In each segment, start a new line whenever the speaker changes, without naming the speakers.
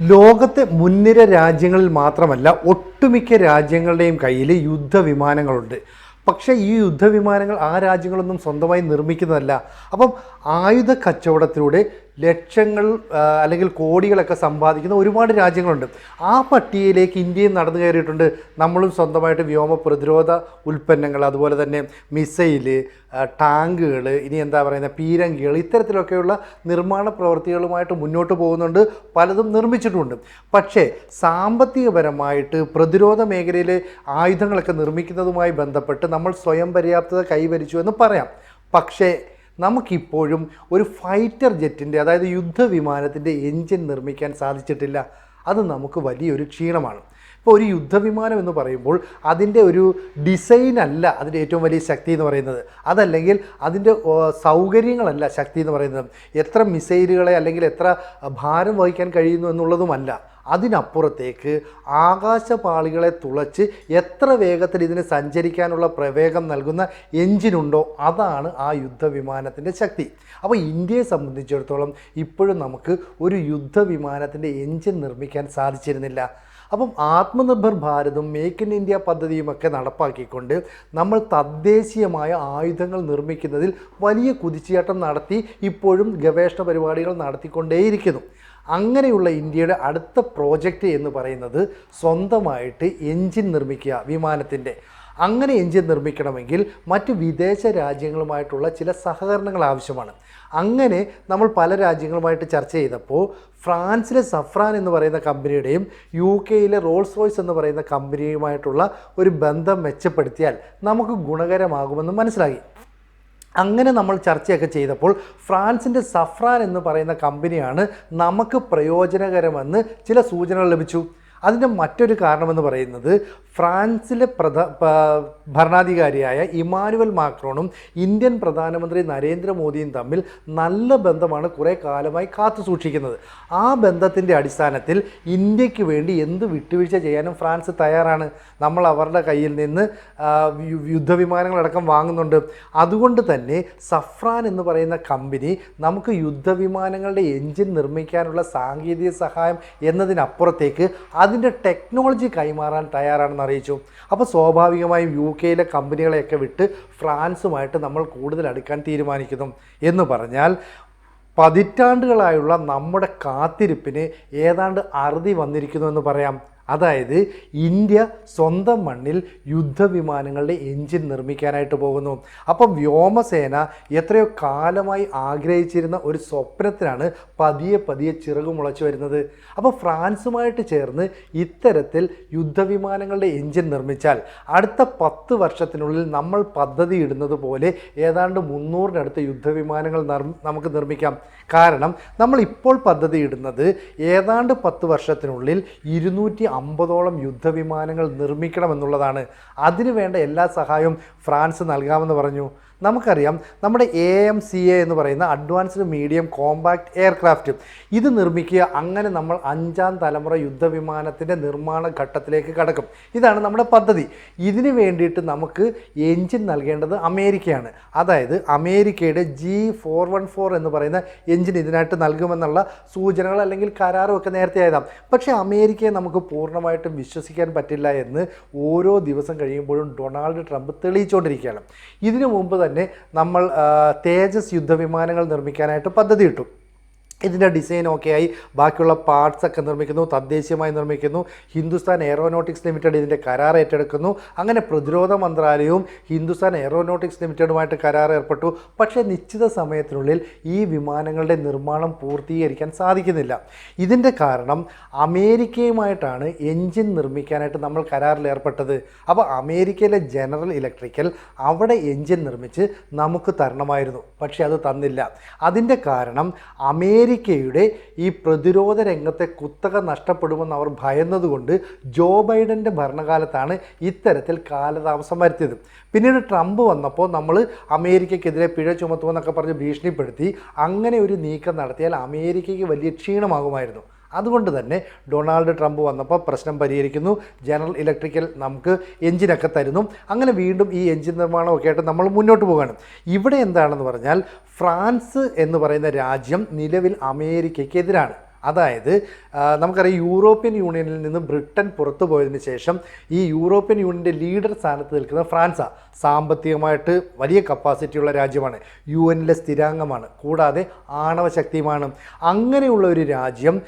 ലോകത്തെ മുൻനിര രാജ്യങ്ങളിൽ മാത്രമല്ല ഒട്ടുമിക്ക രാജ്യങ്ങളുടെയും കയ്യിൽ യുദ്ധവിമാനങ്ങളുണ്ട്. പക്ഷേ ഈ യുദ്ധവിമാനങ്ങൾ ആ രാജ്യങ്ങളൊന്നും സ്വന്തമായി നിർമ്മിക്കുന്നതല്ല. അപ്പം ആയുധ കച്ചവടത്തിലൂടെ ലക്ഷങ്ങൾ അല്ലെങ്കിൽ കോടികളൊക്കെ സമ്പാദിക്കുന്ന ഒരുപാട് രാജ്യങ്ങളുണ്ട്. ആ പട്ടികയിലേക്ക് ഇന്ത്യയും നടന്നു കയറിയിട്ടുണ്ട്. നമ്മളും സ്വന്തമായിട്ട് വ്യോമ പ്രതിരോധ ഉൽപ്പന്നങ്ങൾ അതുപോലെ തന്നെ മിസൈൽ ടാങ്കുകൾ ഇനി എന്താ പറയുന്നത് പീരങ്കികൾ ഇത്തരത്തിലൊക്കെയുള്ള നിർമ്മാണ പ്രവൃത്തികളുമായിട്ട് മുന്നോട്ട് പോകുന്നുണ്ട്. പലതും നിർമ്മിച്ചിട്ടുമുണ്ട് പക്ഷേ സാമ്പത്തികപരമായിട്ട് പ്രതിരോധ മേഖലയിലെ ആയുധങ്ങളൊക്കെ നിർമ്മിക്കുന്നതുമായി ബന്ധപ്പെട്ട് നമ്മൾ സ്വയം പര്യാപ്തത കൈവരിച്ചു എന്ന് പറയാം. പക്ഷേ നമുക്കിപ്പോഴും ഒരു ഫൈറ്റർ ജെറ്റിന്റെ അതായത് യുദ്ധവിമാനത്തിന്റെ എൻജിൻ നിർമ്മിക്കാൻ സാധിച്ചിട്ടില്ല. അത് നമുക്ക് വലിയൊരു ക്ഷീണമാണ്. ഇപ്പോൾ ഒരു യുദ്ധവിമാനം എന്ന് പറയുമ്പോൾ അതിന്റെ ഒരു ഡിസൈൻ അല്ല അതിന്റെ ഏറ്റവും വലിയ ശക്തി എന്ന് പറയുന്നത്. അതല്ലെങ്കിൽ അതിന്റെ സൗകര്യങ്ങളല്ല ശക്തി എന്ന് പറയുന്നത്. എത്ര മിസൈലുകളെ അല്ലെങ്കിൽ എത്ര ഭാരം വഹിക്കാൻ കഴിയുന്നു എന്നുള്ളതുമല്ല. അതിനപ്പുറത്തേക്ക് ആകാശപാളികളെ തുളച്ച് എത്ര വേഗത്തിൽ ഇതിന് സഞ്ചരിക്കാനുള്ള പ്രവേഗം നൽകുന്ന എഞ്ചിനുണ്ടോ അതാണ് ആ യുദ്ധവിമാനത്തിന്റെ ശക്തി. അപ്പോൾ ഇന്ത്യയെ സംബന്ധിച്ചിടത്തോളം ഇപ്പോഴും നമുക്ക് ഒരു യുദ്ധവിമാനത്തിന്റെ എഞ്ചിൻ നിർമ്മിക്കാൻ സാധിച്ചിരുന്നില്ല. അപ്പം ആത്മനിർഭർ ഭാരതും മേക്ക് ഇൻ ഇന്ത്യ പദ്ധതിയുമൊക്കെ നടപ്പാക്കിക്കൊണ്ട് നമ്മൾ തദ്ദേശീയമായ ആയുധങ്ങൾ നിർമ്മിക്കുന്നതിൽ വലിയ കുതിച്ചുചാട്ടം നടത്തി ഇപ്പോഴും ഗവേഷണ പരിപാടികൾ നടത്തിക്കൊണ്ടേയിരിക്കുന്നു. അങ്ങനെയുള്ള ഇന്ത്യയുടെ അടുത്ത പ്രോജക്റ്റ് എന്ന് പറയുന്നത് സ്വന്തമായിട്ട് എൻജിൻ നിർമ്മിക്കുക വിമാനത്തിന്റെ. അങ്ങനെ എഞ്ചിൻ നിർമ്മിക്കണമെങ്കിൽ മറ്റ് വിദേശ രാജ്യങ്ങളുമായിട്ടുള്ള ചില സഹകരണങ്ങൾ ആവശ്യമാണ്. അങ്ങനെ നമ്മൾ പല രാജ്യങ്ങളുമായിട്ട് ചർച്ച ചെയ്തപ്പോൾ ഫ്രാൻസിലെ സഫ്രാൻ എന്ന് പറയുന്ന കമ്പനിയുടെയും യു കെയിലെ റോൾസ് റോയ്സ് എന്ന് പറയുന്ന കമ്പനിയുമായിട്ടുള്ള ഒരു ബന്ധം മെച്ചപ്പെടുത്തിയാൽ നമുക്ക് ഗുണകരമാകുമെന്ന് മനസ്സിലാക്കി അങ്ങനെ നമ്മൾ ചർച്ചയൊക്കെ ചെയ്തപ്പോൾ ഫ്രാൻസിന്റെ സഫ്രാൻ എന്ന് പറയുന്ന കമ്പനിയാണ് നമുക്ക് പ്രയോജനകരമെന്ന് ചില സൂചനകൾ ലഭിച്ചു. അതിന്റെ മറ്റൊരു കാരണമെന്ന് പറയുന്നത് ഫ്രാൻസിലെ പ്രധ ഭരണാധികാരിയായ ഇമാനുവൽ മാക്രോണും ഇന്ത്യൻ പ്രധാനമന്ത്രി നരേന്ദ്രമോദിയും തമ്മിൽ നല്ല ബന്ധമാണ് കുറേ കാലമായി കാത്തു സൂക്ഷിക്കുന്നത്. ആ ബന്ധത്തിന്റെ അടിസ്ഥാനത്തിൽ ഇന്ത്യയ്ക്ക് വേണ്ടി എന്ത് വിട്ടുവീഴ്ച ചെയ്യാനും ഫ്രാൻസ് തയ്യാറാണ്. നമ്മൾ അവരുടെ കയ്യിൽ നിന്ന് യുദ്ധവിമാനങ്ങളടക്കം വാങ്ങുന്നുണ്ട്. അതുകൊണ്ട് തന്നെ സഫ്രാൻ എന്ന് പറയുന്ന കമ്പനി നമുക്ക് യുദ്ധവിമാനങ്ങളുടെ എഞ്ചിൻ നിർമ്മിക്കാനുള്ള സാങ്കേതിക സഹായം എന്നതിനപ്പുറത്തേക്ക് അതിന്റെ ടെക്നോളജി കൈമാറാൻ തയ്യാറാണെന്ന് അറിയിച്ചു. അപ്പോൾ സ്വാഭാവികമായും യു കെയിലെ കമ്പനികളെയൊക്കെ വിട്ട് ഫ്രാൻസുമായിട്ട് നമ്മൾ കൂടുതൽ അടുക്കാൻ തീരുമാനിക്കുന്നു. എന്ന് പറഞ്ഞാൽ പതിറ്റാണ്ടുകളായുള്ള നമ്മുടെ കാത്തിരിപ്പിന് ഏതാണ്ട് അറുതി വന്നിരിക്കുന്നു എന്ന് പറയാം. അതായത് ഇന്ത്യ സ്വന്തം മണ്ണിൽ യുദ്ധവിമാനങ്ങളുടെ എഞ്ചിൻ നിർമ്മിക്കാനായിട്ട് പോകുന്നു. അപ്പം വ്യോമസേന എത്രയോ കാലമായി ആഗ്രഹിച്ചിരുന്ന ഒരു സ്വപ്നത്തിനാണ് പതിയെ പതിയെ ചിറകു മുളച്ചു വരുന്നത്. അപ്പോൾ ഫ്രാൻസുമായിട്ട് ചേർന്ന് ഇത്തരത്തിൽ യുദ്ധവിമാനങ്ങളുടെ എഞ്ചിൻ നിർമ്മിച്ചാൽ അടുത്ത പത്ത് വർഷത്തിനുള്ളിൽ നമ്മൾ പദ്ധതി ഇടുന്നത് പോലെ ഏതാണ്ട് മുന്നൂറിനടുത്ത് യുദ്ധവിമാനങ്ങൾ നമുക്ക് നിർമ്മിക്കാം. കാരണം നമ്മൾ ഇപ്പോൾ പദ്ധതി ഇടുന്നത് ഏതാണ്ട് പത്ത് വർഷത്തിനുള്ളിൽ ഇരുന്നൂറ്റി അമ്പതോളം യുദ്ധവിമാനങ്ങൾ നിർമ്മിക്കണമെന്നുള്ളതാണ്. അതിനു വേണ്ട എല്ലാ സഹായവും ഫ്രാൻസ് നൽകാമെന്ന് പറഞ്ഞു. നമുക്കറിയാം നമ്മുടെ എ എം സി എ എന്ന് പറയുന്ന അഡ്വാൻസ്ഡ് മീഡിയം കോമ്പാക്ട് എയർക്രാഫ്റ്റ്. ഇത് നിർമ്മിക്കുക അങ്ങനെ നമ്മൾ അഞ്ചാം തലമുറ യുദ്ധവിമാനത്തിന്റെ നിർമ്മാണ ഘട്ടത്തിലേക്ക് കടക്കും. ഇതാണ് നമ്മുടെ പദ്ധതി. ഇതിനു വേണ്ടിയിട്ട് നമുക്ക് എഞ്ചിൻ നൽകേണ്ടത് അമേരിക്കയാണ്. അതായത് അമേരിക്കയുടെ ജി ഫോർ വൺ ഫോർ എന്ന് പറയുന്ന എഞ്ചിൻ ഇതിനായിട്ട് നൽകുമെന്നുള്ള സൂചനകൾ അല്ലെങ്കിൽ കരാറും ഒക്കെ നേരത്തെ ആയതാം പക്ഷേ അമേരിക്കയെ നമുക്ക് പൂർണമായിട്ടും വിശ്വസിക്കാൻ പറ്റില്ല എന്ന് ഓരോ ദിവസം കഴിയുമ്പോഴും ഡൊണാൾഡ് ട്രംപ് തെളിയിച്ചുകൊണ്ടിരിക്കുകയാണ്. ഇതിനു മുമ്പ് തന്നെ നമ്മൾ തേജസ് യുദ്ധവിമാനങ്ങൾ നിർമ്മിക്കാനായിട്ട് പദ്ധതിയിട്ടു. ഇതിന്റെ ഡിസൈൻ ഒക്കെ ആയി ബാക്കിയുള്ള പാർട്സ് ഒക്കെ നിർമ്മിക്കുന്നു തദ്ദേശീയമായി നിർമ്മിക്കുന്നു. ഹിന്ദുസ്ഥാൻ എയറോനോട്ടിക്സ് ലിമിറ്റഡ് ഇതിന്റെ കരാർ ഏറ്റെടുക്കുന്നു. അങ്ങനെ പ്രതിരോധ മന്ത്രാലയവും ഹിന്ദുസ്ഥാൻ എയറോനോട്ടിക്സ് ലിമിറ്റഡുമായിട്ട് കരാർ ഏർപ്പെട്ടു. പക്ഷേ നിശ്ചിത സമയത്തിനുള്ളിൽ ഈ വിമാനങ്ങളുടെ നിർമ്മാണം പൂർത്തീകരിക്കാൻ സാധിക്കുന്നില്ല. ഇതിന്റെ കാരണം അമേരിക്കയുമായിട്ടാണ് എൻജിൻ നിർമ്മിക്കാനായിട്ട് നമ്മൾ കരാറിൽ ഏർപ്പെട്ടത്. അപ്പോൾ അമേരിക്കയിലെ ജനറൽ ഇലക്ട്രിക്കൽ അവിടെ എൻജിൻ നിർമ്മിച്ച് നമുക്ക് തരണമായിരുന്നു. പക്ഷേ അത് തന്നില്ല. അതിന്റെ കാരണം അമേരിക്കയുടെ ഈ പ്രതിരോധ രംഗത്തെ കുത്തക നഷ്ടപ്പെടുമെന്ന് അവർ ഭയന്നതുകൊണ്ട് ജോ ബൈഡന്റെ ഭരണകാലത്താണ് ഇത്തരത്തിൽ കാലതാമസം വരുത്തിയത്. പിന്നീട് ട്രംപ് വന്നപ്പോൾ നമ്മൾ അമേരിക്കയ്ക്കെതിരെ പിഴ ചുമത്തുമെന്നൊക്കെ പറഞ്ഞ് ഭീഷണിപ്പെടുത്തി അങ്ങനെ ഒരു നീക്കം നടത്തിയാൽ അമേരിക്കയ്ക്ക് വലിയ ക്ഷീണമാകുമായിരുന്നു. അതുകൊണ്ട് തന്നെ ഡൊണാൾഡ് ട്രംപ് വന്നപ്പോൾ പ്രശ്നം പരിഹരിക്കുന്നു. ജനറൽ ഇലക്ട്രിക്കൽ നമുക്ക് എഞ്ചിനൊക്കെ തരുന്നു. അങ്ങനെ വീണ്ടും ഈ എഞ്ചിൻ നിർമ്മാണമൊക്കെ ആയിട്ട് നമ്മൾ മുന്നോട്ട് പോവുകയാണ് ഇവിടെ എന്താണെന്ന് പറഞ്ഞാൽ ഫ്രാൻസ് എന്ന് പറയുന്ന രാജ്യം നിലവിൽ അമേരിക്കയ്ക്കെതിരാണ്. അതായത് നമുക്കറിയാം യൂറോപ്യൻ യൂണിയനിൽ നിന്ന് ബ്രിട്ടൻ പുറത്തു പോയതിന് ശേഷം ഈ യൂറോപ്യൻ യൂണിയന്റെ ലീഡർ സ്ഥാനത്ത് നിൽക്കുന്ന ഫ്രാൻസാണ് സാമ്പത്തികമായിട്ട് വലിയ കപ്പാസിറ്റിയുള്ള രാജ്യമാണ്. യു എനിലെ സ്ഥിരാംഗമാണ്. കൂടാതെ ആണവശക്തിയുമാണ് അങ്ങനെയുള്ള ഒരു രാജ്യം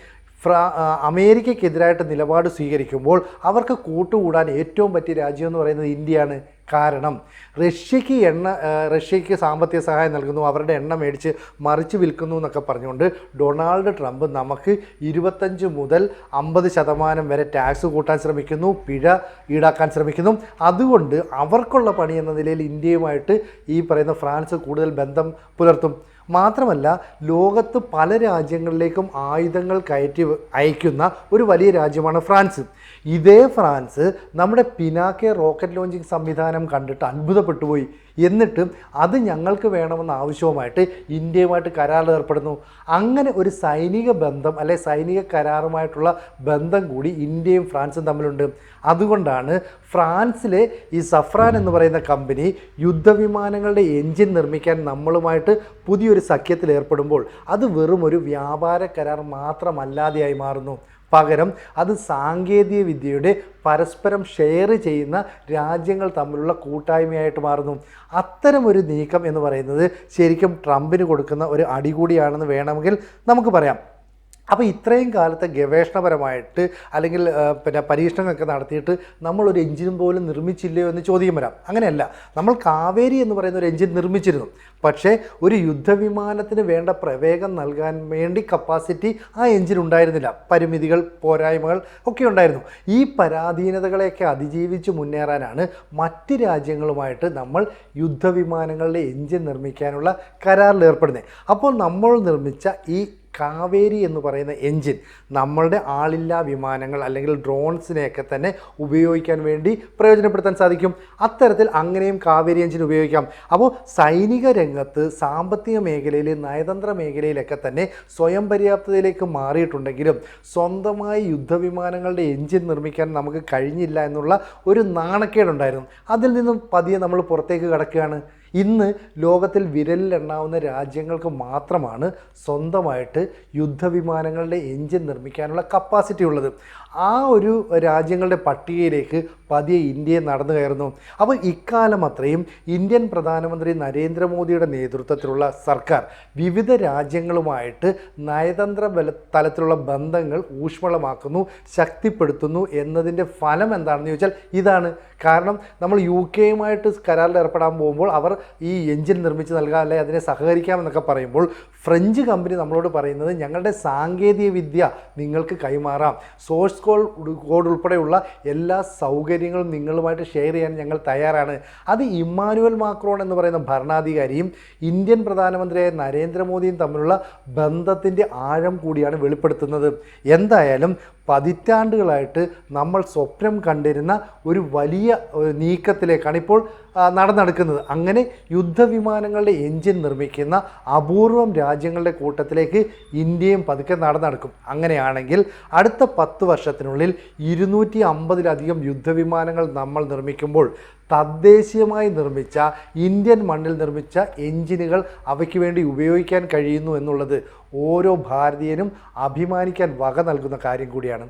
ഫ്രാ അമേരിക്കക്കെതിരായിട്ട് നിലപാട് സ്വീകരിക്കുമ്പോൾ അവർക്ക് കൂട്ടുകൂടാൻ ഏറ്റവും പറ്റിയ രാജ്യം എന്ന് പറയുന്നത് ഇന്ത്യയാണ്. കാരണം റഷ്യക്ക് എണ്ണ റഷ്യക്ക് സാമ്പത്തിക സഹായം നൽകുന്നു അവരുടെ എണ്ണ മേടിച്ച് മറിച്ച് വിൽക്കുന്നു എന്നൊക്കെ പറഞ്ഞുകൊണ്ട് ഡൊണാൾഡ് ട്രംപ് നമുക്ക് ഇരുപത്തഞ്ച് മുതൽ അമ്പത് ശതമാനം വരെ ടാക്സ് കൂട്ടാൻ ശ്രമിക്കുന്നു പിഴ ഈടാക്കാൻ ശ്രമിക്കുന്നു. അതുകൊണ്ട് അവർക്കുള്ള പണി എന്ന നിലയിൽ ഇന്ത്യയുമായിട്ട് ഈ പറയുന്ന ഫ്രാൻസ് കൂടുതൽ ബന്ധം പുലർത്തും. മാത്രമല്ല ലോകത്ത് പല രാജ്യങ്ങളിലേക്കും ആയുധങ്ങൾ കയറ്റി അയക്കുന്ന ഒരു വലിയ രാജ്യമാണ് ഫ്രാൻസ്. ഇതേ ഫ്രാൻസ് നമ്മുടെ പിനാക്കെ റോക്കറ്റ് ലോഞ്ചിങ് സംവിധാനം കണ്ടിട്ട് അത്ഭുതപ്പെട്ടു പോയി. എന്നിട്ട് അത് ഞങ്ങൾക്ക് വേണമെന്ന ആവശ്യവുമായിട്ട് ഇന്ത്യയുമായിട്ട് കരാറിൽ ഏർപ്പെടുന്നു. അങ്ങനെ ഒരു സൈനിക ബന്ധം അല്ലെ സൈനിക കരാറുമായിട്ടുള്ള ബന്ധം കൂടി ഇന്ത്യയും ഫ്രാൻസും തമ്മിലുണ്ട്. അതുകൊണ്ടാണ് ഫ്രാൻസിലെ ഈ സഫ്രാൻ എന്ന് പറയുന്ന കമ്പനി യുദ്ധവിമാനങ്ങളുടെ എഞ്ചിൻ നിർമ്മിക്കാൻ നമ്മളുമായിട്ട് പുതിയൊരു സഖ്യത്തിൽ ഏർപ്പെടുമ്പോൾ അത് വെറും ഒരു വ്യാപാര കരാർ മാത്രമല്ലാതെയായി മാറുന്നു. പകരം അത് സാങ്കേതിക വിദ്യയുടെ പരസ്പരം ഷെയർ ചെയ്യുന്ന രാജ്യങ്ങൾ തമ്മിലുള്ള കൂട്ടായ്മയായിട്ട് മാറുന്നു. അത്തരം ഒരു നീക്കം എന്ന് പറയുന്നത് ശരിക്കും ട്രംപിന് കൊടുക്കുന്ന ഒരു അടികൂടിയാണെന്ന് വേണമെങ്കിൽ നമുക്ക് പറയാം. അപ്പോൾ ഇത്രയും കാലത്തെ ഗവേഷണപരമായിട്ട് അല്ലെങ്കിൽ പിന്നെ പരീക്ഷണങ്ങളൊക്കെ നടത്തിയിട്ട് നമ്മളൊരു എഞ്ചിനും പോലും നിർമ്മിച്ചില്ലയോ എന്ന് ചോദ്യം വരാം. അങ്ങനെയല്ല. നമ്മൾ കാവേരി എന്ന് പറയുന്ന ഒരു എഞ്ചിൻ നിർമ്മിച്ചിരുന്നു. പക്ഷേ ഒരു യുദ്ധവിമാനത്തിന് വേണ്ട പ്രവേഗം നൽകാൻ വേണ്ടി കപ്പാസിറ്റി ആ എഞ്ചിൻ ഉണ്ടായിരുന്നില്ല. പരിമിതികൾ പോരായ്മകൾ ഒക്കെ ഉണ്ടായിരുന്നു. ഈ പരാധീനതകളെയൊക്കെ അതിജീവിച്ച് മുന്നേറാനാണ് മറ്റ് രാജ്യങ്ങളുമായിട്ട് നമ്മൾ യുദ്ധവിമാനങ്ങളുടെ എഞ്ചിൻ നിർമ്മിക്കാനുള്ള കരാറിൽ ഏർപ്പെടുന്നത്. അപ്പോൾ നമ്മൾ നിർമ്മിച്ച ഈ കാവേരി എന്ന് പറയുന്ന എൻജിൻ നമ്മളുടെ ആളില്ലാ വിമാനങ്ങൾ അല്ലെങ്കിൽ ഡ്രോൺസിനെയൊക്കെ തന്നെ ഉപയോഗിക്കാൻ വേണ്ടി പ്രയോജനപ്പെടുത്താൻ സാധിക്കും. അത്തരത്തിൽ അങ്ങനെയും കാവേരി എൻജിൻ ഉപയോഗിക്കാം. അപ്പോൾ സൈനിക രംഗത്ത് സാമ്പത്തിക മേഖലയിൽ നയതന്ത്ര മേഖലയിലൊക്കെ തന്നെ സ്വയം പര്യാപ്തതയിലേക്ക് മാറിയിട്ടുണ്ടെങ്കിലും സ്വന്തമായി യുദ്ധവിമാനങ്ങളുടെ എൻജിൻ നിർമ്മിക്കാൻ നമുക്ക് കഴിഞ്ഞില്ല എന്നുള്ള ഒരു നാണക്കേടുണ്ടായിരുന്നു. അതിൽ നിന്നും പതിയെ നമ്മൾ പുറത്തേക്ക് കടക്കുകയാണ്. ഇന്ന് ലോകത്തിൽ വിരലിലെണ്ണാവുന്ന രാജ്യങ്ങൾക്ക് മാത്രമാണ് സ്വന്തമായിട്ട് യുദ്ധവിമാനങ്ങളുടെ എഞ്ചിൻ നിർമ്മിക്കാനുള്ള കപ്പാസിറ്റി ഉള്ളത്. ആ ഒരു രാജ്യങ്ങളുടെ പട്ടികയിലേക്ക് പതിയെ ഇന്ത്യയെ നടന്നു കയറുന്നു. അപ്പോൾ ഇക്കാലം അത്രയും ഇന്ത്യൻ പ്രധാനമന്ത്രി നരേന്ദ്രമോദിയുടെ നേതൃത്വത്തിലുള്ള സർക്കാർ വിവിധ രാജ്യങ്ങളുമായിട്ട് നയതന്ത്ര ബല തലത്തിലുള്ള ബന്ധങ്ങൾ ഊഷ്മളമാക്കുന്നു ശക്തിപ്പെടുത്തുന്നു എന്നതിന്റെ ഫലം എന്താണെന്ന് ചോദിച്ചാൽ ഇതാണ്. കാരണം നമ്മൾ യു കെയുമായിട്ട് കരാറിൽ ഏർപ്പെടാൻ പോകുമ്പോൾ അവർ ഈ എഞ്ചിൻ നിർമ്മിച്ച് നൽകാം അല്ലെ അതിനെ സഹകരിക്കാമെന്നൊക്കെ പറയുമ്പോൾ ഫ്രഞ്ച് കമ്പനി നമ്മളോട് പറയുന്നത് ഞങ്ങളുടെ സാങ്കേതിക വിദ്യ നിങ്ങൾക്ക് കൈമാറാം. സോഴ്സ് കോൾ കോഡ് ഉൾപ്പെടെയുള്ള എല്ലാ സൗകര്യങ്ങളും നിങ്ങളുമായിട്ട് ഷെയർ ചെയ്യാൻ ഞങ്ങൾ തയ്യാറാണ്. അത് ഇമ്മാനുവൽ മാക്രോൺ എന്ന് പറയുന്ന ഭരണാധികാരിയും ഇന്ത്യൻ പ്രധാനമന്ത്രിയായ നരേന്ദ്രമോദിയും തമ്മിലുള്ള ബന്ധത്തിന്റെ ആഴം കൂടിയാണ് വെളിപ്പെടുത്തുന്നത്. എന്തായാലും പതിറ്റാണ്ടുകളായിട്ട് നമ്മൾ സ്വപ്നം കണ്ടിരുന്ന ഒരു വലിയ നീക്കത്തിലേക്കാണ് ഇപ്പോൾ നടന്നെടുക്കുന്നത്. അങ്ങനെ യുദ്ധവിമാനങ്ങളുടെ എഞ്ചിൻ നിർമ്മിക്കുന്ന അപൂർവം രാജ്യങ്ങളുടെ കൂട്ടത്തിലേക്ക് ഇന്ത്യയും പതുക്കെ നടന്നെടുക്കും. അങ്ങനെയാണെങ്കിൽ അടുത്ത പത്ത് വർഷത്തിനുള്ളിൽ ഇരുന്നൂറ്റി അമ്പതിലധികം യുദ്ധവിമാനങ്ങൾ നമ്മൾ നിർമ്മിക്കുമ്പോൾ തദ്ദേശീയമായി നിർമ്മിച്ച ഇന്ത്യൻ മണ്ണിൽ നിർമ്മിച്ച എഞ്ചിനുകൾ അവയ്ക്ക് വേണ്ടി ഉപയോഗിക്കാൻ കഴിയുന്നു എന്നുള്ളത് ഓരോ ഭാരതീയനും അഭിമാനിക്കാൻ വക നൽകുന്ന കാര്യം കൂടിയാണ്.